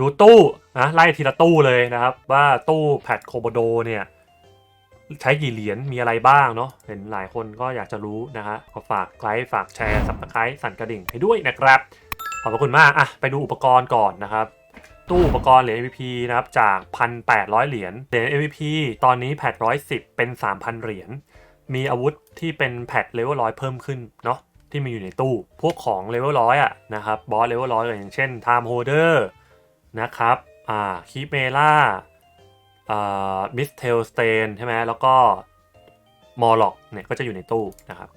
ดูตู้นะไล่ทีละตู้เลยนะครับ ว่าตู้แพดโคโบโดเนี่ยใช้กี่เหรียญมีอะไรบ้างเนาะเห็นหลายคนก็อยากจะรู้นะฮะก็ฝากไลค์ฝากแชร์สับสไครต์สั่นกระดิ่งให้ด้วยนะครับ ขอบพระคุณมากอะไปดูอุปกรณ์ก่อนนะครับ ตู้อุปกรณ์เหรียญ MVP นะครับจาก 1,800 เหรียญเหรียญ MVP ตอนนี้แพด110 เป็น 3,000 เหรียญมีอาวุธที่เป็นแพดเลเวลร้อยเพิ่มขึ้นเนาะที่มีอยู่ในตู้ พวกของเลเวลร้อยอะนะครับบอสเลเวลร้อยอย่างเช่น Time Holder นะครับอ่าคีเมล่าอ่ามิสเทลสเตนใช่ไหมแล้วก็มอลล็อกเนี่ยก็จะอยู่ในตู้นะครับ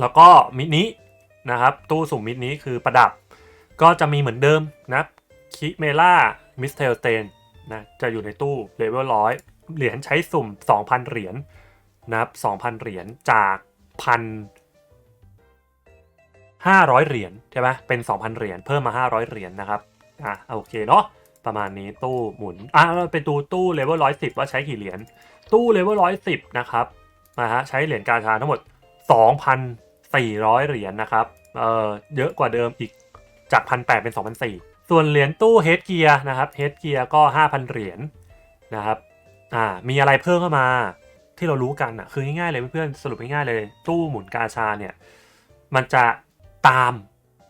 แล้วก็มินินะครับ ตู้สุ่มมินิคือประดับ ก็จะมีเหมือนเดิมนะคิเมล่ามิสเทลสเตนนะจะอยู่ในตู้เลเวลร้อยเหรียญใช้สุ่ม 2,000 เหรียญนะครับ2,000 เหรียญจากพันห้าร้อยเหรียญใช่ไหมเป็น 2,000 เหรียญเพิ่มมา 500 เหรียญนะครับ อะโอเคเนาะประมาณนี้ตู้หมุนอะเป็นตู้ตู้เลเวลร้อยสิบว่าใช้กี่เหรียญตู้เลเวลร้อยสิบนะครับนะฮะใช้เหรียญกาชาทั้งหมด 2,400 เหรียญนะครับเออเยอะกว่าเดิมอีกจากพันแเป็น2,004ส่วนเหรียญตู้เฮดเกียร์นะครับเฮดเกียร์ก็ 5,000 เหรียญนะครับอ่ามีอะไรเพิ่มเข้ามาที่เรารู้กันอะคือง่ายๆเลยเพื่อนๆสรุปง่ายๆเลย ตู้หมุนกาชาเนี่ย มันจะตาม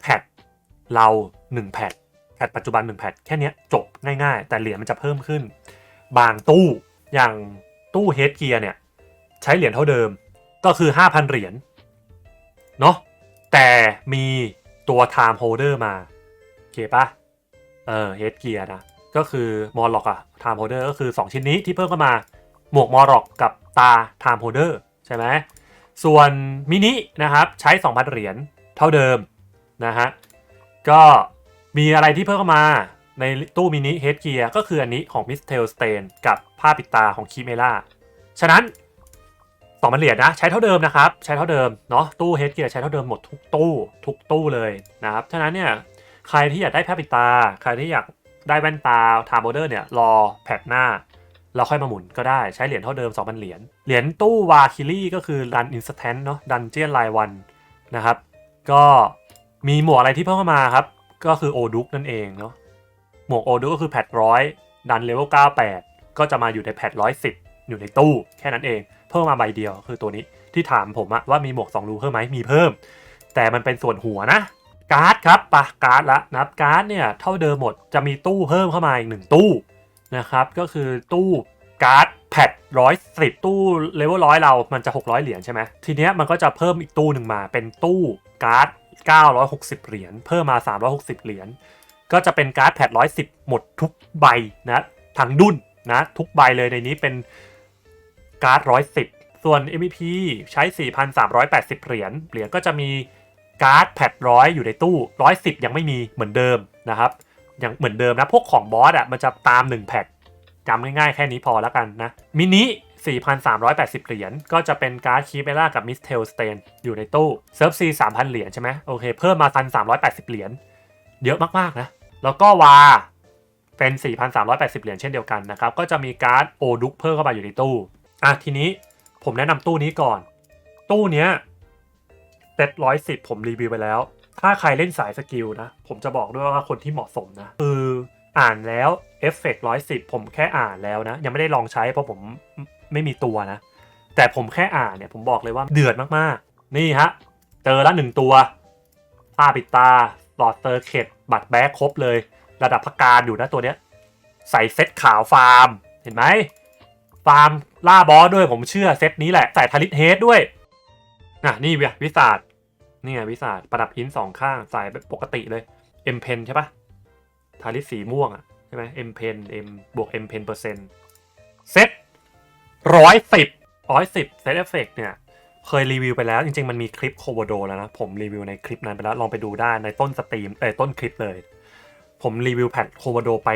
แพทเรา 1 แพทแพ ทปัจจุบัน1แพทแค่นี้จบง่ายๆ แต่เหรียญมันจะเพิ่มขึ้น บางตู้อย่างตู้เฮดเกียร์เนี่ยใช้เหรียญเท่าเดิมก็คือ 5,000 เหรียญเนาะแต่มีตัว time holder มาโอเคปะเออเฮดเกียร์นะก็คือมอลล็อกอะ time holder ก็คือ 2 ชิ้นนี้ที่เพิ่มเข้ามาหมวกมอลล็อกกับตา time holder ใช่ไหมส่วนมินินะครับใช้ 2,000 เหรียญเท่าเดิมนะฮะก็ มีอะไรที่เพิ่มเข้ามาในตู้มินิเฮดเกียร์ก็คืออันนี้ของ Miss Tail Stain กับผ้าปิดตาของคิเมล่าฉะนั้นสองพันเหรียญนะ ใช้เท่าเดิมนะครับ ใช้เท่าเดิมเนาะตู้เฮดเกียร์ใช้เท่าเดิมหมดทุกตู้ ทุกตู้เลยนะครับฉะนั้นเนี่ยใครที่อยากได้ผ้าปิดตา ใครที่อยากได้แว่นตาทามโบเดอร์เนี่ยรอแพทหน้าเราค่อยมาหมุนก็ได้ใช้เหรียญเท่าเดิม 2,000 เหรียญ เหรียญตู้วาคิลี่ก็คือดันอินสแตนเนาะดันเจียนรายวันนะครับ ก็มีหมวกอะไรที่เพิ่มเข้ามาครับ ก็คือโอดุกนั่นเองเนาะหมวกโอดุกก็คือแพทร้อยดันเลเวล98 ก็จะมาอยู่ในแพทร้อยสิบอยู่ในตู้แค่นั้นเอง เพิ่มมาใบเดียวคือตัวนี้ที่ถามผมอะว่ามีหมวก2รูเพิ่มไหมมีเพิ่ม แต่มันเป็นส่วนหัวนะการ์ดครับปะการ์ดละนะครับการ์ดเนี่ยเท่าเดิมหมดจะมีตู้เพิ่มเข้ามาอีกหนึ่งตู้นะครับก็คือตู้การ์ดแพดร้อยสิบตู้เลเวลร้อยเรามันจะ 600 เหรียญใช่ไหมทีเนี้ยมันก็จะเพิ่มอีกตู้หนึ่งมาเป็นตู้การ์ด 960 เหรียญ เพิ่มมา 360 เหรียญ ก็จะเป็นการ์ดแพด110 หมดทุกใบนะทั้งดุนนะทุกใบเลยในนี้เป็นการ์ด110 ส่วน MVP ใช้ 4,380 เหรียญ เหรียญก็จะมีการ์ดแพดร้อยอยู่ในตู้ 110 ยังไม่มีเหมือนเดิมนะครับ ยังเหมือนเดิมนะ พวกของบอสอะมันจะตาม 1 แพดจำง่ายๆ แค่นี้พอแล้วกันนะ มินิ 4,380 เหรียญก็จะเป็นการ์ดคีเบล่ากับมิสเทลสเตนอยู่ในตู้เซิร์ฟซี3,000 เหรียญใช่ไหมโอเคเพิ่มมา 1,380 เหรียญเยอะมากๆนะ แล้วก็วาเป็น 4,380 เหรียญเช่นเดียวกันนะครับ ก็จะมีการ์ดโอดุกเพิ่มเข้ามาอยู่ในตู้อะทีนี้ผมแนะนำตู้นี้ก่อน ตู้เนี้ยเซตร้อยสิบผมรีวิวไปแล้ว ถ้าใครเล่นสายสกิลนะ ผมจะบอกด้วยว่าคนที่เหมาะสมนะ คืออ่านแล้วเอฟเฟกต์ร้อยสิบผมแค่อ่านแล้วนะ ยังไม่ได้ลองใช้เพราะผม ไม่มีตัวนะ แต่ผมแค่อ่านเนี่ยผมบอกเลยว่าเดือดมากๆ นี่ฮะ เจอละหนึ่งตัวผ้าปิดตาหลอดเตอร์เข็ดบัตรแบ็คครบเลย ระดับพักการอยู่นะตัวเนี้ย ใส่เซตขาวฟาร์ม เห็นไหมฟาร์มล่าบอสด้วยผมเชื่อเซตนี้แหละ ใส่ทาริสเฮดด้วยน่ะนี่เวียวิสาดนี่ไงวิสาดประดับหินสองข้างใส่ปกติเลยเอ็มเพนใช่ปะทาริสสีม่วงอะใช่ไหมเอ็มเพนเอ็มบวกเอ็มเพนเปอร์เซ็นต์เซต ร้อยสิบร้อยสิบเซตเอฟเฟกเนี่ย เคยรีวิวไปแล้ว จริง ๆ มันมีคลิปโคโบโดแล้วนะ ผมรีวิวในคลิปนั้นไปแล้ว ลองไปดูได้ในต้นสตรีมเอ้ยต้นคลิปเลย ผมรีวิวแพทโคโบโดไป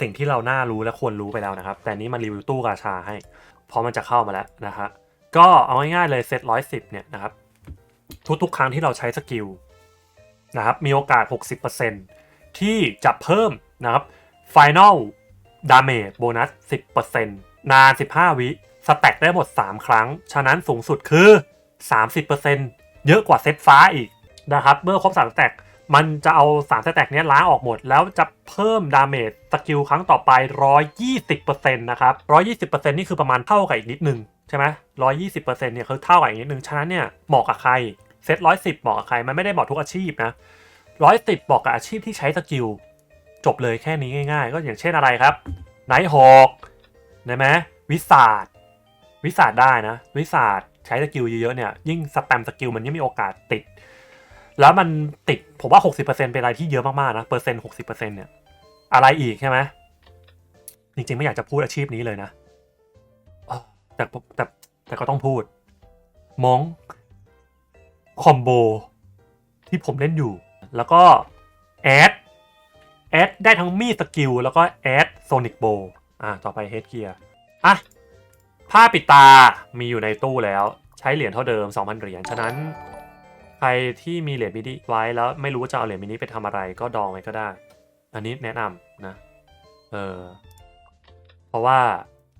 สิ่งที่เราน่ารู้และควรรู้ไปแล้วนะครับ แต่นี้มารีวิวตู้กาชาให้เพราะมันจะเข้ามาแล้วนะฮะก็เอาง่ายๆเลยเซตร้อยสิบเนี่ยนะครับ ทุกๆ ครั้งที่เราใช้สกิลนะครับมีโอกาส 60%ที่จะเพิ่มนะครับ Final Damage โบนัส 10%นาน 15 วิ สแต็กได้หมด 3 ครั้ง ฉะนั้นสูงสุดคือ 30%เยอะกว่าเซตฟ้าอีกนะครับ เมื่อครบ3สแต็กมันจะเอาสามสแต็กนี้ล้างออกหมด แล้วจะเพิ่มดาเมจสกิลครั้งต่อไป 120%นะครับ 120%นี่คือประมาณเท่ากับอีกนิดนึงใช่ไหม120%เนี่ยคือเท่ากับอีกนิดนึง ฉะนั้นเนี่ยเหมาะกับใคร เซต110 เหมาะกับใคร มันไม่ได้เหมาะทุกอาชีพนะ110เหมาะกับอาชีพที่ใช้สกิลจบเลยแค่นี้ง่าย ๆ ก็อย่างเช่นอะไรครับไนท์ฮอกได้ไหมวิสาด วิสาดได้นะ วิสาดใช้สกิลเยอะๆเนี่ยยิ่งสแปมสกิลมันยิ่งมีโอกาสติด แล้วมันติดผมว่า 60%เป็นอะไรที่เยอะมากๆนะเปอร์เซ็นต์60%เนี่ยอะไรอีกใช่ไหมจริงๆไม่อยากจะพูดอาชีพนี้เลยนะแต่แต่แต่ก็ต้องพูดมองคอมโบที่ผมเล่นอยู่ แล้วก็แอดแอดได้ทั้งมีดสกิลแล้วก็แอดโซนิกโบอ่าต่อไปเฮดเกียร์อะ ผ้าปิดตามีอยู่ในตู้แล้วใช้เหรียญเท่าเดิม 2,000 เหรียญฉะนั้น ใครที่มีเหรียญมินิไว้แล้วไม่รู้จะเอาเหรียญมินิไปทำอะไรก็ดองไว้ก็ได้ อันนี้แนะนำนะเออเพราะว่า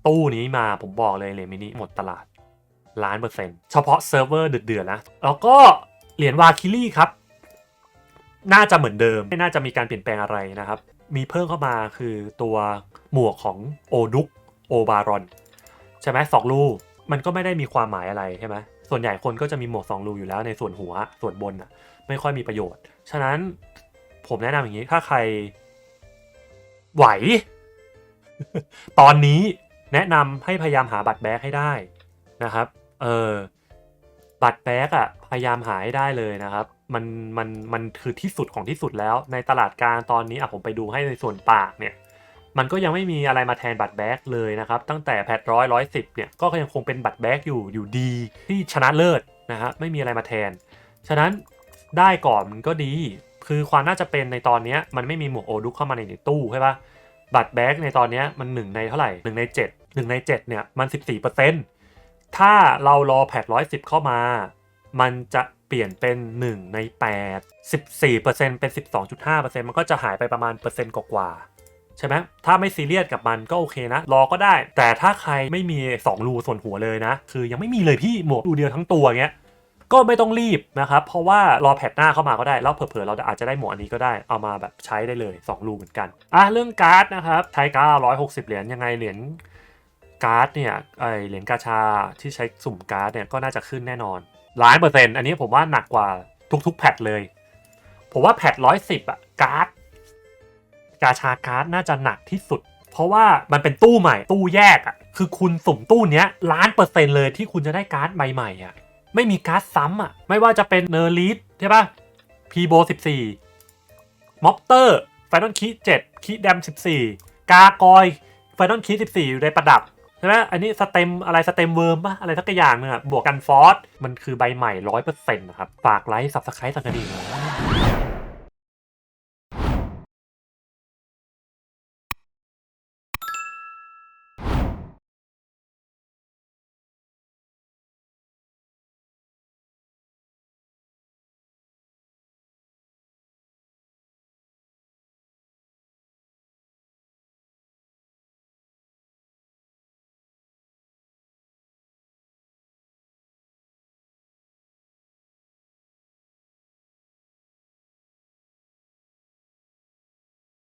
ตู้นี้มาผมบอกเลยเหรียญมินิหมดตลาดล้านเปอร์เซ็นต์เฉพาะเซิร์ฟเวอร์เดือดๆนะ แล้วก็เหรียญวาคิลี่ครับ น่าจะเหมือนเดิม ไม่น่าจะมีการเปลี่ยนแปลงอะไรนะครับ มีเพิ่มเข้ามาคือตัวหมวกของโอดุกโอบารอน ใช่ไหมสองรูมันก็ไม่ได้มีความหมายอะไรใช่ไหมส่วนใหญ่คนก็จะมีหมวกสองรูอยู่แล้วในส่วนหัวส่วนบนอะไม่ค่อยมีประโยชน์ ฉะนั้นผมแนะนำอย่างนี้ถ้าใคร ไหว ตอนนี้แนะนำให้พยายามหาบัตรแบ็กให้ได้นะครับ เออบัตรแบ็กอะพยายามหาให้ได้เลยนะครับ มันมันมันคือที่สุดของที่สุดแล้วในตลาดกลางตอนนี้อะผมไปดูให้ในส่วนปากเนี่ย มันก็ยังไม่มีอะไรมาแทนบัตรแบ็กเลยนะครับ ตั้งแต่แพทร้อยร้อยสิบเนี่ยก็ยังคงเป็นบัตรแบ็กอยู่อยู่ดีที่ชนะเลิศนะฮะไม่มีอะไรมาแทน ฉะนั้นได้ก่อนมันก็ดี คือความน่าจะเป็นในตอนนี้มันไม่มีหมวกโอดุกเข้ามาในตู้ใช่ปะบัตรแบ็กในตอนนี้มันหนึ่งในเท่าไหร่หนึ่งในเจ็ดหนึ่งในเจ็ดเนี่ย มันสิบสี่เปอร์เซ็นต์ถ้าเรารอแพทร้อยสิบเข้ามา มันจะเปลี่ยนเป็น 1 ใน 8 14%เป็น 12.5%มันก็จะหายไปประมาณเปอร์เซ็นต์กว่า ใช่ไหมถ้าไม่ซีเรียสกับมันก็โอเคนะ รอก็ได้ แต่ถ้าใครไม่มี 2 รูส่วนหัวเลยนะ คือยังไม่มีเลยพี่หมวกรูเดียวทั้งตัวเงี้ยก็ไม่ต้องรีบนะครับ เพราะว่ารอแพทหน้าเข้ามาก็ได้ แล้วเผลอๆเราอาจจะได้หมวกอันนี้ก็ได้ เอามาแบบใช้ได้เลย 2 รูเหมือนกัน อะเรื่องการ์ดนะครับใช้การ์ด160 เหรียญยังไงเหรียญการ์ดเนี่ยไอเหรียญกาชาที่ใช้สุ่มการ์ดเนี่ยก็น่าจะขึ้นแน่นอนล้านเปอร์เซ็นต์อันนี้ผมว่าหนักกว่าทุกๆแพทเลย ผมว่าแพทร้อยสิบอะการ์ด กาชาการ์ดน่าจะหนักที่สุด เพราะว่ามันเป็นตู้ใหม่ ตู้แยกอะคือคุณสุ่มตู้เนี้ยล้านเปอร์เซ็นต์เลยที่คุณจะได้การ์ดใหม่ๆอะไม่มีการ์ดซ้ำอะไม่ว่าจะเป็นเนอร์ลิสใช่ปะพีโบสิบสี่ม็อบเตอร์ไฟนอลคีเจ็ดคีแดมสิบสี่กากอยไฟนอลคีสิบสี่อยู่ในประดับใช่ไหมอันนี้สเต็มอะไรสเต็มเวิร์มปะอะไรสักอย่างเนี่ยบวกกันฟอสมันคือใบใหม่ร้อยเปอร์เซ็นต์นะครับ ฝากไลค์สับสไครต์สักกระดิ่งหน่อย